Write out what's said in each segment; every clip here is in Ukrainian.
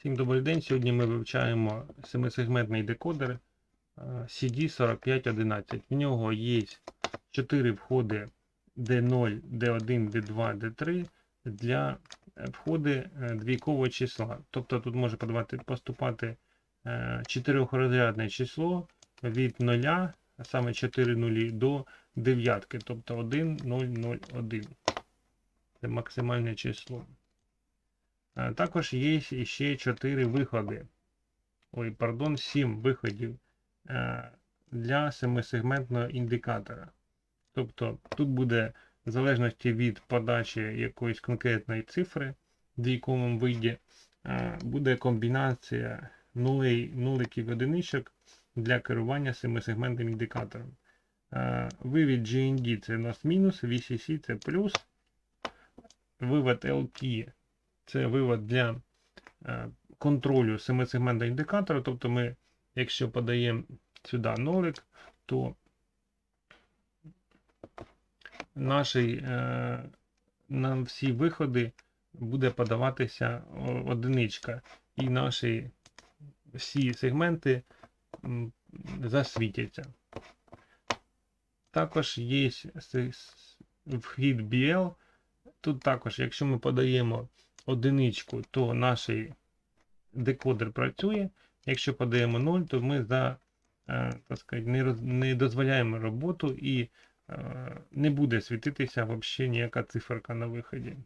Всім добрий день. Сьогодні ми вивчаємо семисегментний декодер е, CD4511. В нього є 4 входи D0, D1, D2, D3 для е, входи е, двійкового числа. Тобто тут може поступати е, чотирьохрозрядне число від 0, а саме 4 нулі, до дев'ятки, тобто 1, 0, 0, 1. Це максимальне число. Е, Також є ще 4 виходи. Ой, пардон, 7 виходів е, для семисегментного індикатора. Тобто тут буде, в залежності від подачі якоїсь конкретної цифри в двійковому виді, е, буде комбінація нулей, нуликів одиничок для керування семисегментним індикатором. Е, Вивід GND це у нас мінус, VCC це плюс. Вивод LT це вивод для е, контролю семисегментного індикатора. Тобто ми, якщо подаємо сюди нолик, то наш, е, на всі виходи буде подаватися одиничка. І наші всі сегменти засвітяться. Також є вхід BL. Тут також, якщо ми подаємо одиничку, то наш декодер працює. Якщо подаємо 0, то ми за, е, так сказати, не, роз, не дозволяємо роботу і е, не буде світитися взагалі ніяка циферка на виході.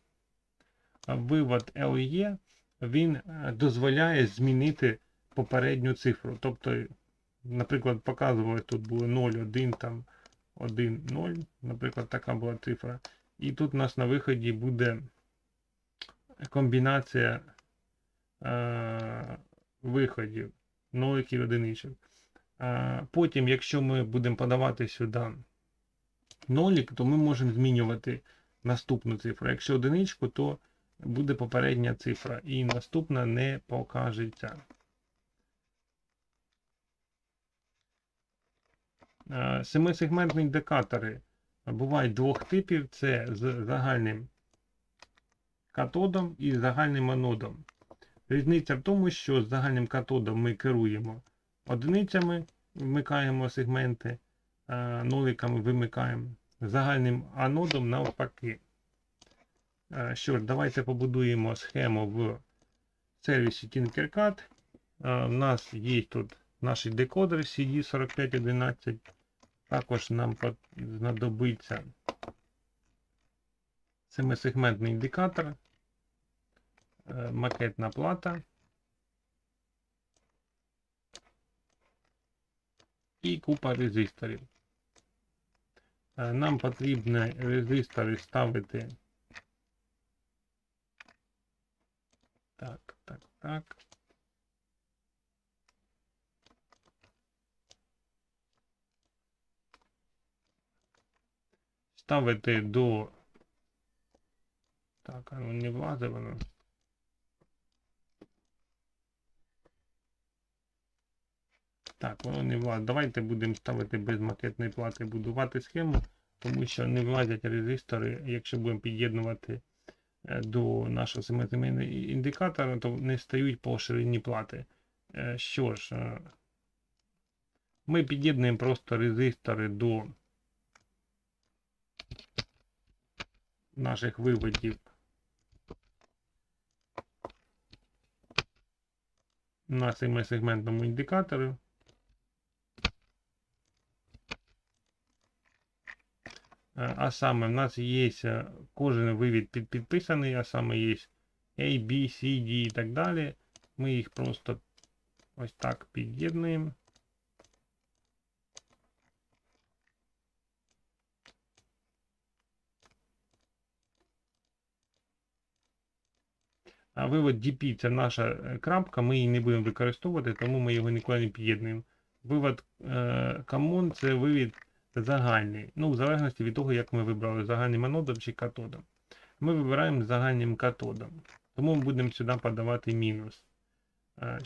Вивод LE він е, дозволяє змінити попередню цифру. Тобто, наприклад, показували, тут було 0, 1, там 1, 0, наприклад, така була цифра. І тут у нас на виході буде комбінація е, виходів, ноликів одиничок. Е, потім, якщо ми будемо подавати сюди нолик, то ми можемо змінювати наступну цифру. Якщо одиничку, то буде попередня цифра, і наступна не покажеться. Е, Семисегментні індикатори бувають двох типів: це з загальним катодом і загальним анодом. Різниця в тому, що з загальним катодом ми керуємо одиницями, вмикаємо сегменти, ноликами вимикаємо. Загальним анодом навпаки. Е, Що ж, давайте побудуємо схему в сервісі Tinkercad. Е, У нас є тут наш декодер CD4511. Також нам знадобиться семисегментний індикатор, е, макетна плата і купа резисторів. Е, Нам потрібно резистори ставити. Так, так, так. Ставити до. Так, а ну не влазить Так, воно не влазить. Давайте будемо ставити без макетної плати будувати схему, тому що не влазять резистори, якщо будемо під'єднувати е, до нашого семитименного індикатора, то не стають по ширині плати. Е, Що ж, е, ми під'єднуємо просто резистори до наших виводів на семисегментному індикаторі. Е, А саме в нас є е, кожен вивід під, підписаний, а саме є A, B, C, D і так далі. Ми їх просто ось так під'єднуємо. А вивод DP це наша е, крапка, ми її не будемо використовувати, тому ми його ніколи не під'єднуємо. Вивод е, common це вивід загальний. Ну, в залежності від того, як ми вибрали загальним анодом чи катодом. Ми вибираємо загальним катодом. Тому ми будемо сюди подавати мінус. Е,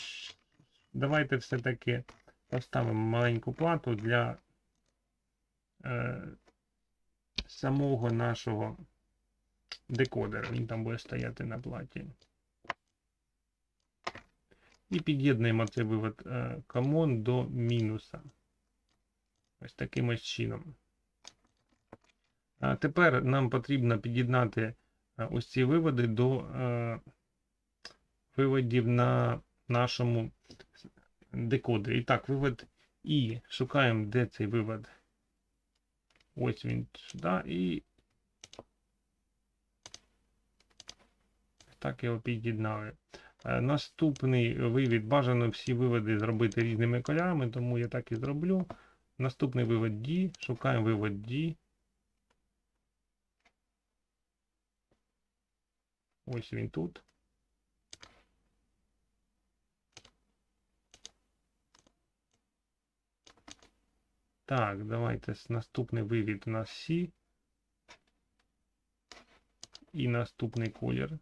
Давайте все-таки поставимо маленьку плату для е, самого нашого декодера. Він там буде стояти на платі. І під'єднуємо цей вивод е, common до мінуса. Ось таким ось чином. А тепер нам потрібно під'єднати е, ось ці виводи до е, виводів на нашому декодері. І так, вивод І. Шукаємо, де цей вивод. Ось він сюди і так його під'єднали. Е, Наступний вивід бажано всі виводи зробити різними кольорами, тому я так і зроблю. Наступний вивод D. Шукаємо вивод D. Ось він тут. Так, давайте наступний вивід нас C. І наступний колір.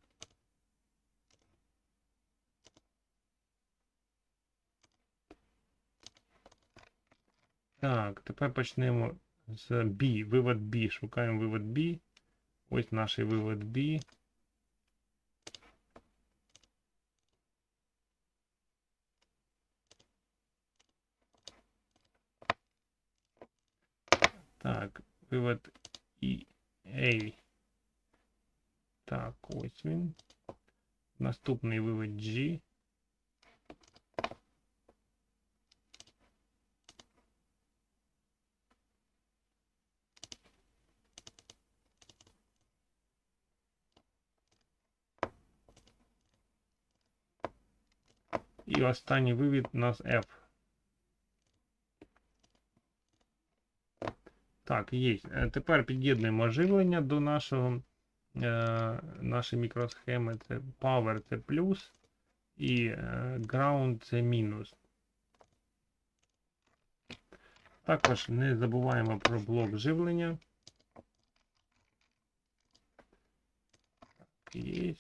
Так, тепер почнемо з B. Вивод B. Шукаємо вивод B. Ось наш вивод B. Так, вивод і A. Так, ось він. Наступний вивод G. І останній вивід у нас F. Так, є. Е, Тепер під'єднуємо живлення до нашого, е, нашої мікросхеми. Це Power це плюс і е, Ground це мінус. Також не забуваємо про блок живлення. Так, Є.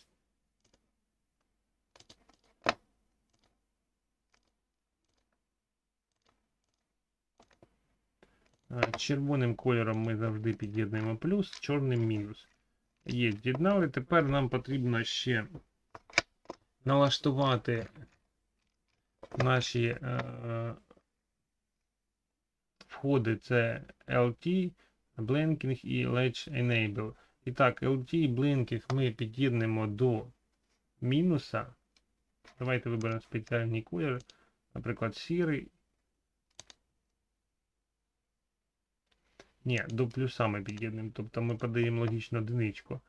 Червоним кольором ми завжди під'єднуємо плюс, чорним мінус. Є, з'єднали. Тепер нам потрібно ще налаштувати наші е, входи. Це LT, Blinking і Ledge Enable. І так, LT і Blinking ми під'єднуємо до мінуса. Давайте виберемо спеціальний колір, наприклад, сірий. Ні, до плюса ми під'єднуємо. Тобто ми подаємо логічну одиничку.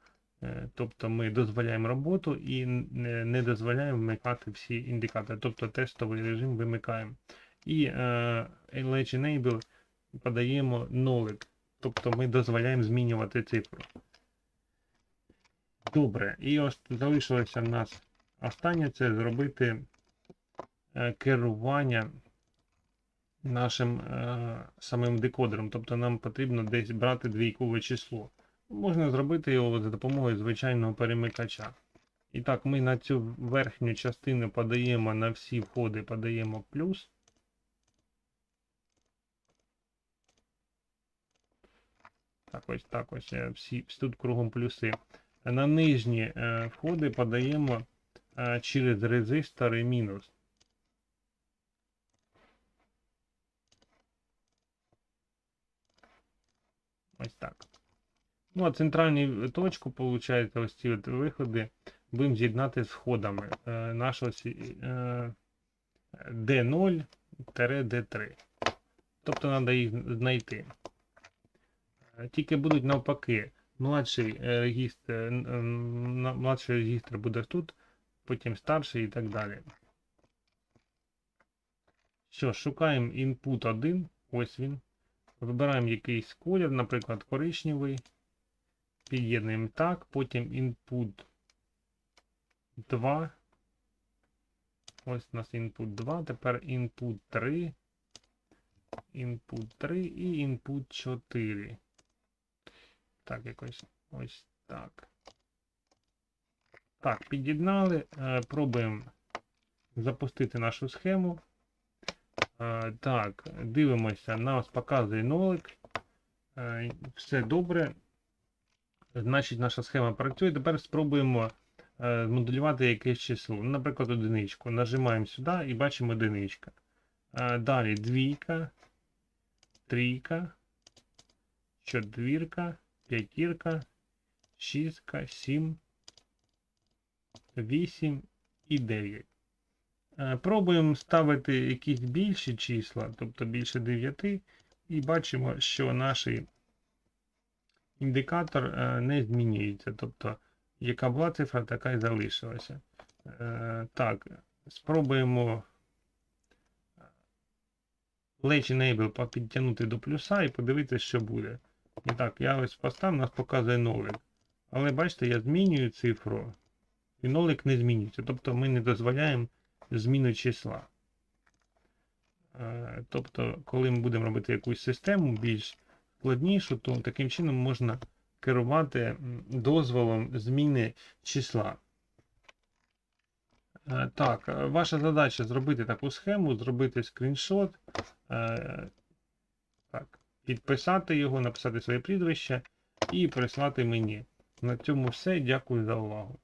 Е, Тобто ми дозволяємо роботу і не, дозволяємо вмикати всі індикатори. Тобто тестовий режим вимикаємо. І е, Ledge Enable подаємо нолик. Тобто ми дозволяємо змінювати цифру. Добре. І ось залишилося в нас останнє це зробити е, керування нашим е, самим декодером. Тобто нам потрібно десь брати двійкове число. Можна зробити його за допомогою звичайного перемикача. І так, ми на цю верхню частину подаємо на всі входи, подаємо плюс. Так, ось так ось е, всі, тут кругом плюси. На нижні е, входи подаємо е, через резистори мінус. Ось так. Ну, а центральну точку, виходить, ось ці от виходи будемо з'єднати з входами е, нашого е, D0-D3. Тобто треба їх знайти. Е, Тільки будуть навпаки. Младший е, регістр, е, младший регістр буде тут, потім старший і так далі. Що, шукаємо input 1. Ось він. Вибираємо якийсь колір, наприклад, коричневий. Під'єднуємо так, потім input 2. Ось у нас input 2, тепер input 3, input 3 і input 4. Так, якось ось так. Так, під'єднали. Е, Пробуємо запустити нашу схему. Е, Так, дивимося, нас показує нолик. Е, Все добре. Значить, наша схема працює. Тепер спробуємо е, змоделювати якесь число. Ну, Наприклад, одиничку. Нажимаємо сюди і бачимо одиничка. Далі двійка, трійка, четвірка, п'ятірка, шістка, сім, вісім і дев'ять. Е, Пробуємо ставити якісь більші числа, тобто більше 9, і бачимо, що наш індикатор е, не змінюється. Тобто, яка була цифра, така і залишилася. Е, Так, спробуємо Latch Enable підтягнути до плюса і подивитися, що буде. І так, я ось поставив, нас показує нолик. Але бачите, я змінюю цифру, і нолик не змінюється. Тобто ми не дозволяємо зміну числа. Е, Тобто, коли ми будемо робити якусь систему більш складнішу, то таким чином можна керувати дозволом зміни числа. Е, Так, е, ваша задача зробити таку схему, зробити скріншот, так, підписати його, написати своє прізвище і прислати мені. На цьому все. Дякую за увагу.